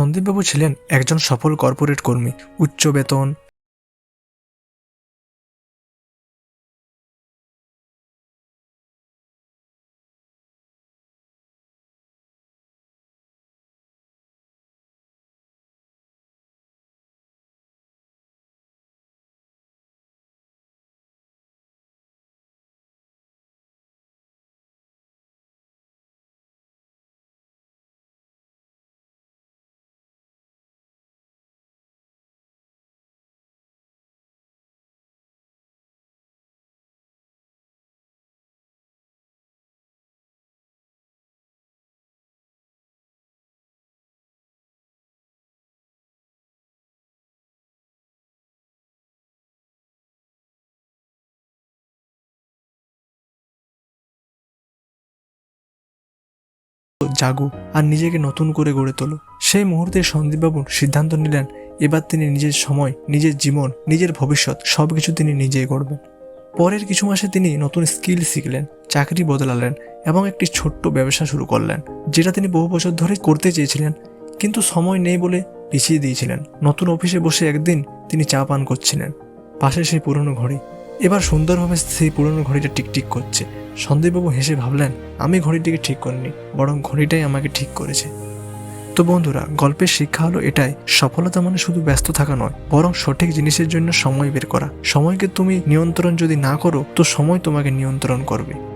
সন্দীপবাবু ছিলেন একজন সফল কর্পোরেট কর্মী উচ্চ বেতন জাগো আর নিজেকে নতুন করে গড়ে তোলো। সেই মুহূর্তে সন্দীপবাবু সিদ্ধান্ত নিলেন, এবার তিনি নিজের সময়, নিজের জীবন, নিজের ভবিষ্যৎ সব কিছু তিনি নিজেই করবেন পরের কিছু মাসে তিনি নতুন স্কিল শিখলেন, চাকরি বদলালেন এবং একটি ছোট্ট ব্যবসা শুরু করলেন, যেটা তিনি বহু বছর ধরে করতে চেয়েছিলেন, কিন্তু সময় নেই বলে পিছিয়ে দিয়েছিলেন। নতুন অফিসে বসে একদিন তিনি চা পান করছিলেন পাশে সেই পুরনো ঘড়ি এবার সুন্দরভাবে সেই পুরনো ঘড়িটা টিকটিক করছে। সন্দীপবাবু হেসে ভাবলেন, আমি ঘড়িটিকে ঠিক করিনি, বরং ঘড়িটাই আমাকে ঠিক করেছে। তো বন্ধুরা, গল্পের শিক্ষা হলো এটাই, সফলতা মানে শুধু ব্যস্ত থাকা নয়, বরং সঠিক জিনিসের জন্য সময় বের করা। সময়কে তুমি নিয়ন্ত্রণ যদি না করো, তো সময় তোমাকে নিয়ন্ত্রণ করবে।